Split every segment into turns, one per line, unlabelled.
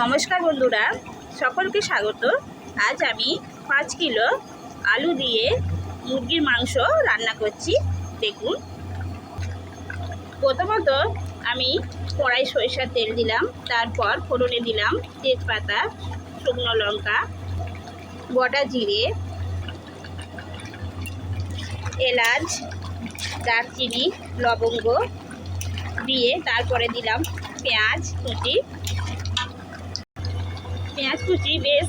নমস্কার বন্ধুরা, সকলকে স্বাগত। আজ আমি পাঁচ কিলো আলু দিয়ে মুরগির মাংস রান্না করছি। দেখুন। প্রথমত আমি কড়াই সরিষার তেল দিলাম, তারপর ফোড়নে দিলাম তেজপাতা, শুকনো লঙ্কা, গোটা জিরে, এলাচ, দারচিনি, লবঙ্গ দিয়ে তারপরে দিলাম পেঁয়াজ, কুচি পেঁয়াজ কুচি বেশ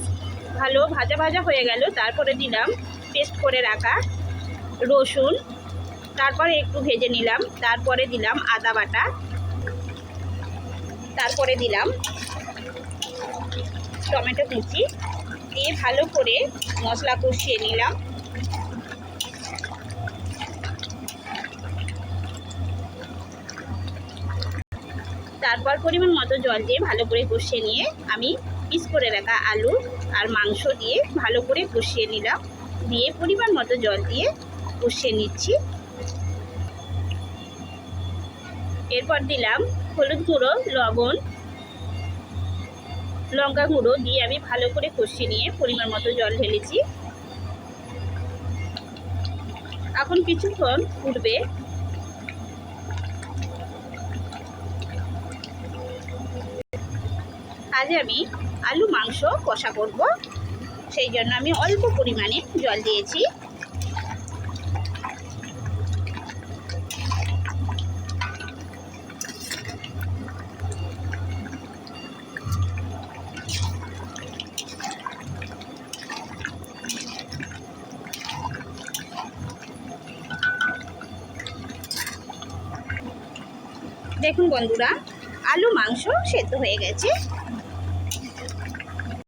ভালো ভাজা ভাজা হয়ে গেল। তারপরে দিলাম পেস্ট করে রাখা রসুন। তারপরে একটু ভেজে নিলাম। তারপরে দিলাম আদা বাটা। তারপরে দিলাম টমেটো কুচি। দিয়ে ভালো করে মশলা কষিয়ে নিলাম। তারপর পরিমাণ মতো জল দিয়ে ভালো করে কষিয়ে নিয়ে আমি পিস করে রাখা আলু আর মাংস দিয়ে ভালো করে কষিয়ে নিলাম। দিয়ে পরিমাণ মতো জল দিয়ে কষিয়ে নিচ্ছি। এরপর দিলাম হলুদ গুঁড়ো, লবণ, লঙ্কা গুঁড়ো দিয়ে আমি ভালো করে কষিয়ে নিয়ে পরিমাণ মতো জল ঢেলেছি। এখন কিছুক্ষণ ফুটবে। আজ আমি আলু, মাংস কষা করব। সেই জন্য আমি অল্প পরিমাণে জল দিয়েছি। দেখুন বন্ধুরা, আলু, মাংস সেদ্ধ হয়ে গেছে।